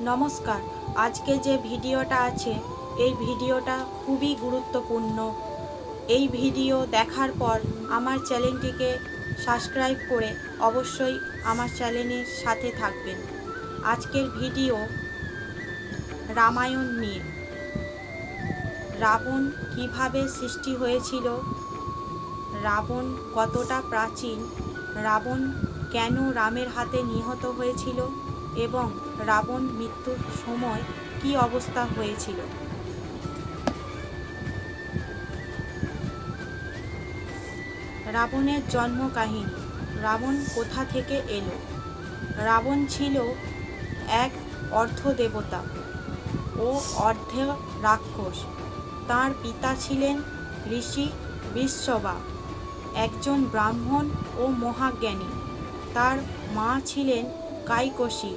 নমস্কার। আজকে যে ভিডিওটা আছে, এই ভিডিওটা খুবই গুরুত্বপূর্ণ। এই ভিডিও দেখার পর আমার চ্যানেলটিকে সাবস্ক্রাইব করে অবশ্যই আমার চ্যানেলের সাথে থাকবেন। আজকের ভিডিও রামায়ণ নিয়ে। রাবণ কীভাবে সৃষ্টি হয়েছিল? রাবণ কতটা প্রাচীন? রাবণ কেন রামের হাতে নিহত হয়েছিল? এবং রাবণ মৃত্যুর সময় কি অবস্থা হয়েছিল? রাবণের জন্ম কাহিনী রাবণ কোথা থেকে এলো? রাবণ ছিল এক অর্ধ দেবতা ও অর্ধে রাক্ষস। তার পিতা ছিলেন ঋষি বিশ্ববা, একজন ব্রাহ্মণ ও মহাজ্ঞানী। তার মা ছিলেন কাইকশী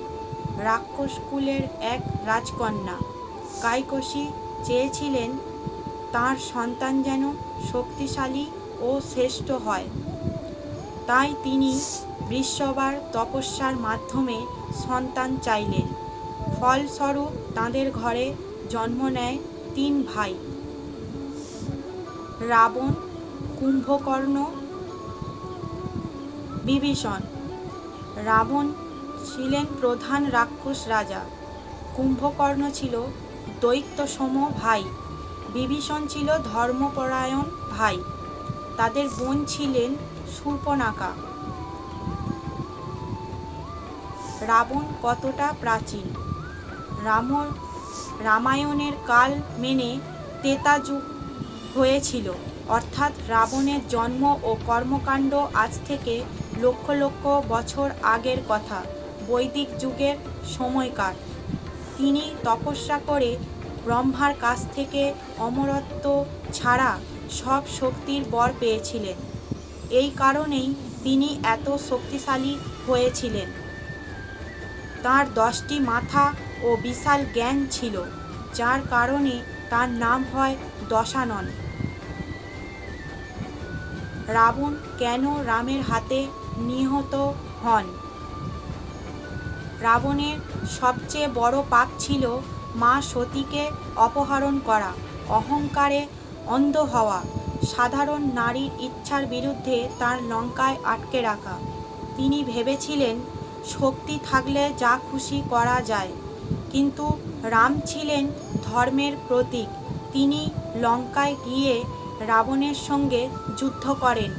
রাক্ষস কুলের এক রাজকন্যা। কাইকশী চেয়েছিলেন তার সন্তান যেন শক্তিশালী ও শ্রেষ্ঠ হয়। তাই তিনি বৃষবার তপস্যার মাধ্যমে সন্তান চাইলেন। ফলস্বরূপ তাঁদের ঘরে জন্ম নেয় তিন ভাই। রাবণ, কুম্ভকর্ণ, বিভীষণ। রাবণ ছিলেন প্রধান রাক্ষস রাজা। কুম্ভকর্ণ ছিল দৈত্যসম ভাই, বিভীষণ ছিল ধর্মপরায়ণ ভাই। তাদের বোন ছিলেন শূর্পণাকা রাবণ কতটা প্রাচীন? রাম রামায়ণের কাল মেনে তেতা যুগ হয়েছিল, অর্থাৎ রাবণের জন্ম ও কর্মকাণ্ড আজ থেকে লক্ষ লক্ষ বছর আগের কথা। বৈদিক যুগের সময়কার। তিনি তপস্যা করে ব্রহ্মার কাছ থেকে অমরত্ব ছাড়া সব শক্তির বর পেয়েছিলেন। এই কারণেই তিনি এত শক্তিশালী হয়েছিলেন। তার দশটি মাথা ও বিশাল জ্ঞান ছিল, যার কারণে তার নাম হয় দশানন। রাবণ কেন রামের হাতে নিহত হন? রাবণের সবচেয়ে বড় পাপ ছিল মা সতীকে অপহরণ করা, অহংকারে অন্ধ হওয়া, সাধারণ নারীর ইচ্ছার বিরুদ্ধে তার লঙ্কায় আটকে রাখা। তিনি ভেবেছিলেন, শক্তি থাকলে যা খুশি করা যায়। কিন্তু রাম ছিলেন ধর্মের প্রতীক। তিনি লঙ্কায় গিয়ে রাবণের সঙ্গে যুদ্ধ করেন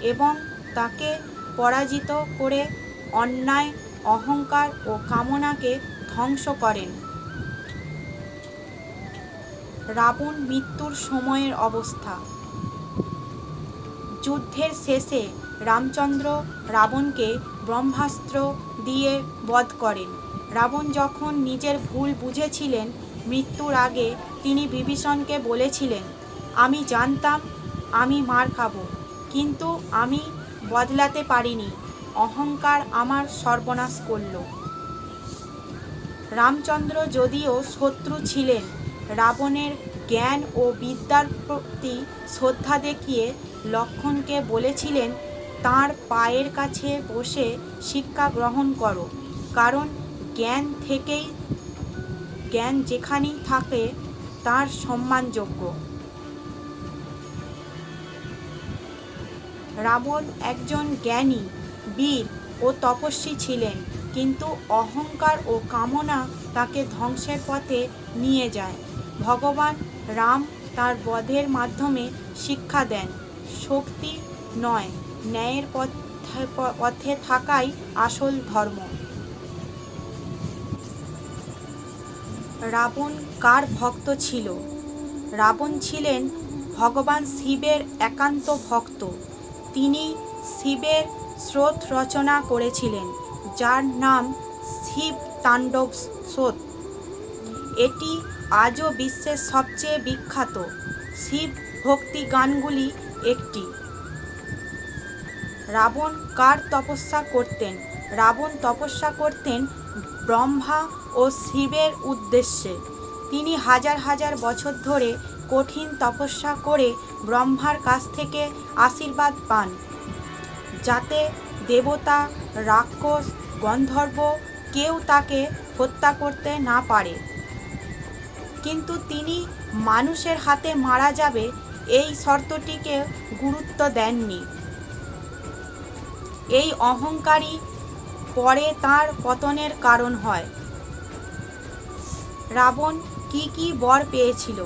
এবং তাকে পরাজিত করে অন্যায় অহংকার ও কামনাকে ধ্বংস করেন। রাবণ মৃত্যুর সময়ের অবস্থা। যুদ্ধের শেষে রামচন্দ্র রাবণকে ব্রহ্মাস্ত্র দিয়ে বধ করেন। রাবণ যখন নিজের ভুল বুঝেছিলেন, মৃত্যুর আগে তিনি বিভীষণকে বলেছিলেন, আমি জানতাম, আমি মার খাব, কিন্তু আমি বদলাতে পারিনি। অহংকার আমার সর্বনাশ করল। রামচন্দ্র যদিও শত্রু ছিলেন, রাবণের জ্ঞান ও বিদ্যার প্রতি শ্রদ্ধা দেখিয়ে লক্ষণকে বলেছিলেন, তার পায়ের কাছে বসে শিক্ষা গ্রহণ করো। কারণ জ্ঞান থেকেই, জ্ঞান যেখানেই থাকে, তার সম্মানযোগ্য। রাবণ একজন জ্ঞানী বীর ও তপস্বী ছিলেন, কিন্তু অহংকার ও কামনা তাকে ধ্বংসের পথে নিয়ে যায়। ভগবান রাম তার বধের মাধ্যমে শিক্ষা দেন, শক্তি নয়, ন্যায়ের পথে পথে থাকাই আসল ধর্ম। রাবণ কার ভক্ত ছিল? রাবণ ছিলেন ভগবান শিবের একান্ত ভক্ত। তিনি শিবের স্রোত রচনা করেছিলেন, যার নাম শিব তাণ্ডব স্রোত। এটি আজও বিশ্বের সবচেয়ে বিখ্যাত শিব ভক্তি গানগুলি একটি। রাবণ কার তপস্যা করতেন? রাবণ তপস্যা করতেন ব্রহ্মা ও শিবের উদ্দেশ্যে। তিনি হাজার হাজার বছর ধরে কঠিন তপস্যা করে ব্রহ্মার কাছ থেকে আশীর্বাদ পান। যাতে দেবতা, রাক্ষস, গন্ধর্ব কেউ তাকে হত্যা করতে না পারে। কিন্তু তিনি মানুষের হাতে মারা যাবে এই শর্তটিকে গুরুত্ব দেননি। এই অহংকারী পরে তার পতনের কারণ হয়। রাবণ কি কি বর পেয়েছিল?